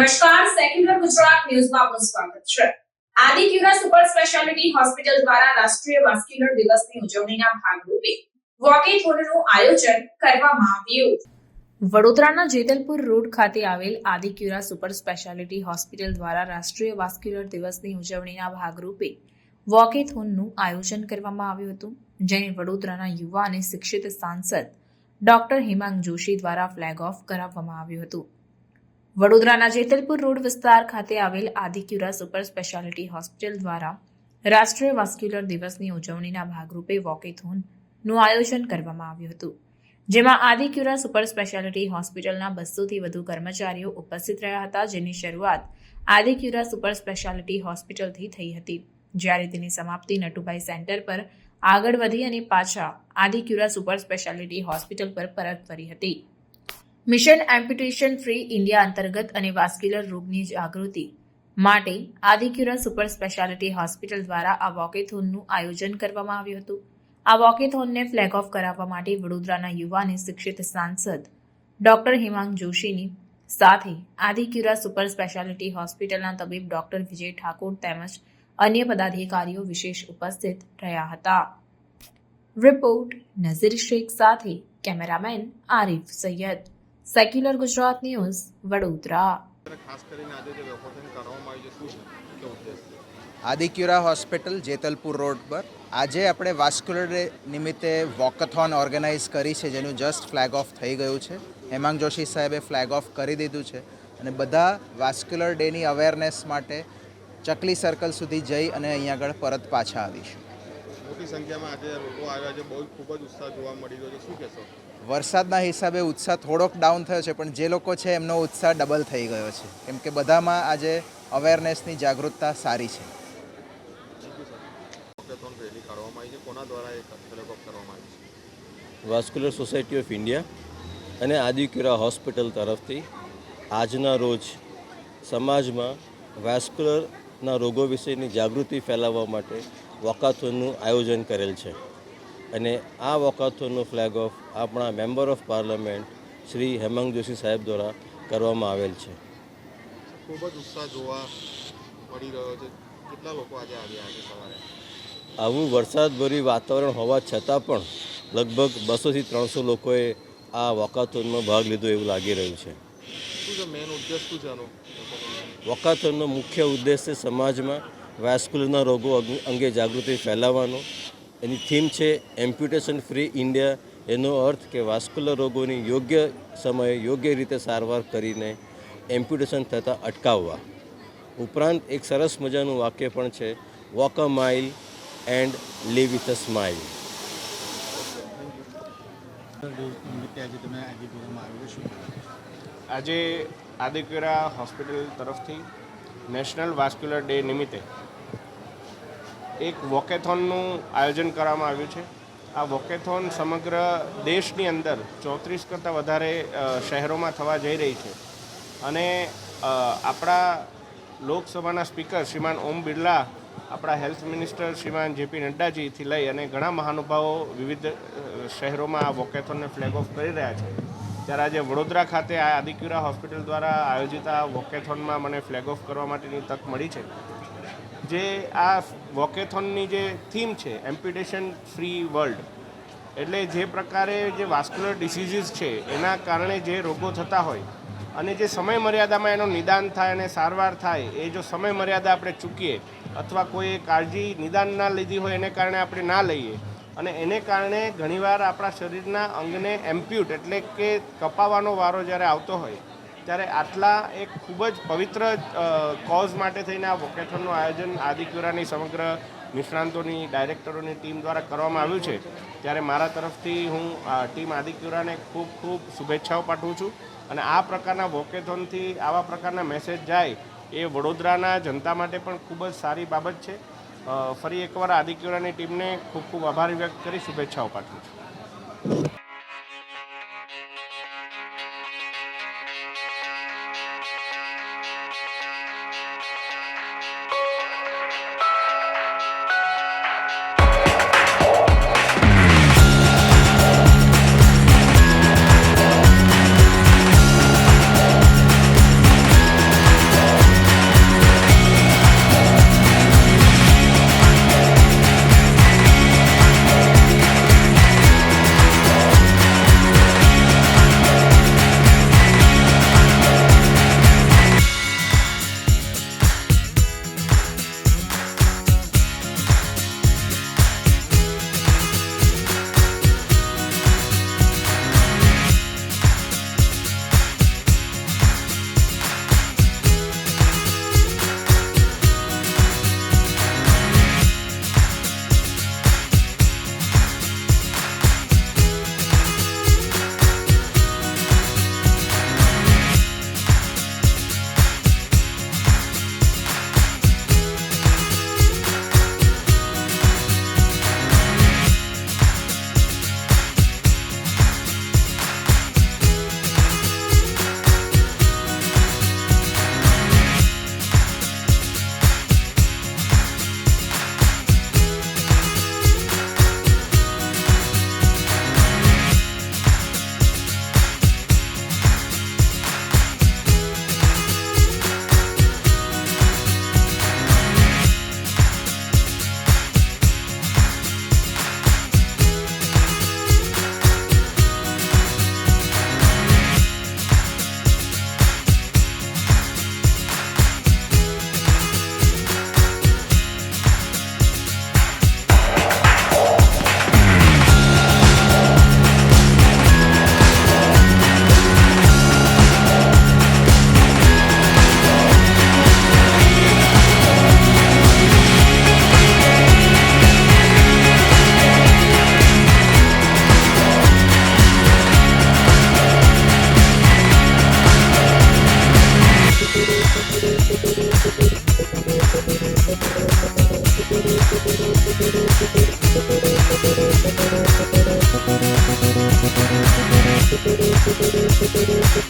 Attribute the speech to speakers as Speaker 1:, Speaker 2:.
Speaker 1: નમસ્કાર. સેક્યુલર ગુજરાત ન્યૂઝમાં આપનું સ્વાગત છે. આદિક્યુરા સુપર સ્પેશિયાલિટી હોસ્પિટલ દ્વારા રાષ્ટ્રીય વાસ્ક્યુલર દિવસની ઉજવણીના ભાગરૂપે વોકેથોનનું આયોજન કરવામાં આવ્યું. વડોદરાના જેતલપુર રોડ ખાતે આવેલ આદિક્યુરા સુપર સ્પેશિયાલિટી હોસ્પિટલ દ્વારા રાષ્ટ્રીય વાસ્ક્યુલર દિવસની ઉજવણીના ભાગરૂપે વોકેથોનનું આયોજન કરવામાં આવ્યું હતું, જેને વડોદરાના યુવા અને શિક્ષિત સાંસદ ડોક્ટર હિમાંગ જોશી દ્વારા ફ્લેગ ઓફ કરાવવામાં આવ્યું હતું. વડોદરાના જેતલપુર રોડ વિસ્તાર ખાતે આવેલ આદિક્યુરા સુપર સ્પેશિયાલિટી હોસ્પિટલ દ્વારા રાષ્ટ્રીય વાસ્ક્યુલર દિવસની ઉજવણીના ભાગરૂપે વોકેથોનનું આયોજન કરવામાં આવ્યું હતું, જેમાં આદિક્યુરા સુપર સ્પેશિયાલિટી હોસ્પિટલના બસોથી વધુ કર્મચારીઓ ઉપસ્થિત રહ્યા હતા, જેની શરૂઆત આદિક્યુરા સુપર સ્પેશિયાલિટી હોસ્પિટલથી થઈ હતી. જ્યારે તેની સમાપ્તિ નટુભાઈ સેન્ટર પર આગળ વધી અને પાછા આદિક્યુરા સુપર સ્પેશિયાલિટી હોસ્પિટલ પર પરત ફરી હતી. મિશન એમ્પ્યુટેશન ફ્રી ઇન્ડિયા અંતર્ગત અને વાસ્ક્યુલર રોગની જાગૃતિ માટે આદિક્યુરા સુપર સ્પેશિયાલિટી હોસ્પિટલ દ્વારા આ વોકેથોનનું આયોજન કરવામાં આવ્યું હતું. આ વોકેથોનને ફ્લેગ ઓફ કરાવવા માટે વડોદરાના યુવા અને શિક્ષિત સાંસદ ડોક્ટર હિમાંગ જોશીની સાથે આદિક્યુરા સુપર સ્પેશિયાલિટી હોસ્પિટલના તબીબ ડોક્ટર વિજય ઠાકોર તેમજ અન્ય પદાધિકારીઓ વિશેષ ઉપસ્થિત રહ્યા હતા. રિપોર્ટ નઝીર શેખ સાથે cameraman Arif Sayyed. Secular Gujarat news Vadodara
Speaker 2: ખાસ કરીને આજે જે કરવામાં આવ્યું છે શું છે? મુખ્ય ઉદ્દેશ
Speaker 3: આદિક્યુરા હોસ્પિટલ જેતલપુર રોડ પર. આજે આપણે વાસ્ક્યુલર ડે નિમિત્તે વોકથોન ઓર્ગેનાઇઝ કરી છે જેનું જસ્ટ ફ્લેગ ઓફ થઈ ગયું છે. હેમાંગ જોશી સાહેબે ફ્લેગ ઓફ કરી દીધું છે. અને બધા વાસ્ક્યુલર ડેની અવેરનેસ માટે ચકલી સર્કલ સુધી જઈ અને અહીંયા આગળ પરત પાછા આવીશું.
Speaker 2: મોટી સંખ્યામાં આજે લોકો આવ્યા છે બહુ ખૂબ જ ઉત્સાહ જોવા મળી રહ્યો છે. શું કહેશો?
Speaker 3: વરસાદના હિસાબે ઉત્સાહ થોડોક ડાઉન થયો છે, પણ જે લોકો છે એમનો ઉત્સાહ ડબલ થઈ ગયો છે. કેમ કે બધામાં આજે અવેરનેસની જાગૃતતા સારી છે.
Speaker 4: વાસ્ક્યુલર સોસાયટી ઓફ ઇન્ડિયા અને આદિક્યુરા હોસ્પિટલ તરફથી આજના રોજ સમાજમાં વાસ્ક્યુલરના રોગો વિશેની જાગૃતિ ફેલાવવા માટે વોકાથોનનું આયોજન કરેલ છે. અને આ વોકાથોનનો ફ્લેગ ઓફ આપણા member of parliament Shri Hemang Joshi સાહેબ દ્વારા કરવામાં આવેલ છે.
Speaker 2: ખૂબ જ ઉત્સાહ જોવા મળી રહ્યો છે. કેટલા લોકો આજે આવ્યા આજે સવારે?
Speaker 4: આવું વરસાદભરી વાતાવરણ હોવા છતાં પણ લગભગ બસોથી ત્રણસો લોકોએ આ વોકાથોનમાં ભાગ લીધો એવું લાગી રહ્યું છે. વોકાથોનનો મુખ્ય ઉદ્દેશ છે સમાજમાં વાસ્ક્યુલરના રોગો અંગે જાગૃતિ ફેલાવવાનો એની થીમ છે એમ્પ્યુટેશન ફ્રી ઇન્ડિયા. એનો અર્થ કે વાસ્ક્યુલર રોગોની યોગ્ય સમયે યોગ્ય રીતે સારવાર કરીને એમ્પ્યુટેશન થતાં અટકાવવા. ઉપરાંત એક સરસ મજાનું વાક્ય પણ છે walk a mile and live with a smile
Speaker 5: આજે આદિક્યુરા હોસ્પિટલ તરફથી નેશનલ વાસ્ક્યુલર ડે નિમિત્તે એક વોકેથોનનું આયોજન કરવામાં આવ્યું છે. આ વોકેથોન સમગ્ર દેશની અંદર ચોત્રીસ કરતાં વધારે શહેરોમાં થવા જઈ રહી છે. અને આપણા લોકસભાના સ્પીકર શ્રીમાન ઓમ બિરલા, આપણા હેલ્થ મિનિસ્ટર શ્રીમાન જેપી નડ્ડાજીથી લઈ અને ઘણા મહાનુભાવો વિવિધ શહેરોમાં આ વોકેથોનને ફ્લેગ ઓફ કરી રહ્યા છે. ત્યારે આજે વડોદરા ખાતે આ આદિક્યુરા હોસ્પિટલ દ્વારા આયોજિત આ વોકેથોનમાં મને ફ્લેગ ઓફ કરવા માટેની તક મળી છે. જે આ વોકેથોનની જે થીમ છે, એમ્પ્યુટેશન ફ્રી વર્લ્ડ, એટલે જે પ્રકારે જે વાસ્ક્યુલર ડિસીઝીસ છે, એના કારણે જે રોગો થતા હોય અને જે સમય મર્યાદામાં એનું નિદાન થાય અને સારવાર થાય, એ જો સમય મર્યાદા આપણે ચૂકીએ અથવા કોઈ કાળજી નિદાન ના લીધી હોય એને કારણે આપણે ના લઈએ અને એને કારણે ઘણીવાર આપણા શરીરના અંગને એમ્પ્યુટ એટલે કે કપાવાનો વારો જ્યારે આવતો હોય ત્યારે આટલા એક ખૂબ જ પવિત્ર કોઝ માટે થઈને આ વોકેથોનનું આયોજન આદિક્યુરાની સમગ્ર નિષ્ણાંતોની, ડાયરેક્ટરોની ટીમ દ્વારા કરવામાં આવ્યું છે. ત્યારે મારા તરફથી હું ટીમ આદિક્યુરાને ખૂબ ખૂબ શુભેચ્છાઓ પાઠવું છું. અને આ પ્રકારના વોકેથોનથી આવા પ્રકારના મેસેજ જાય એ વડોદરાના જનતા માટે પણ ખૂબ જ સારી બાબત છે. ફરી એકવાર આદિક્યુરાની ટીમને ખૂબ ખૂબ આભાર વ્યક્ત કરી શુભેચ્છાઓ પાઠવું છું. Thank you.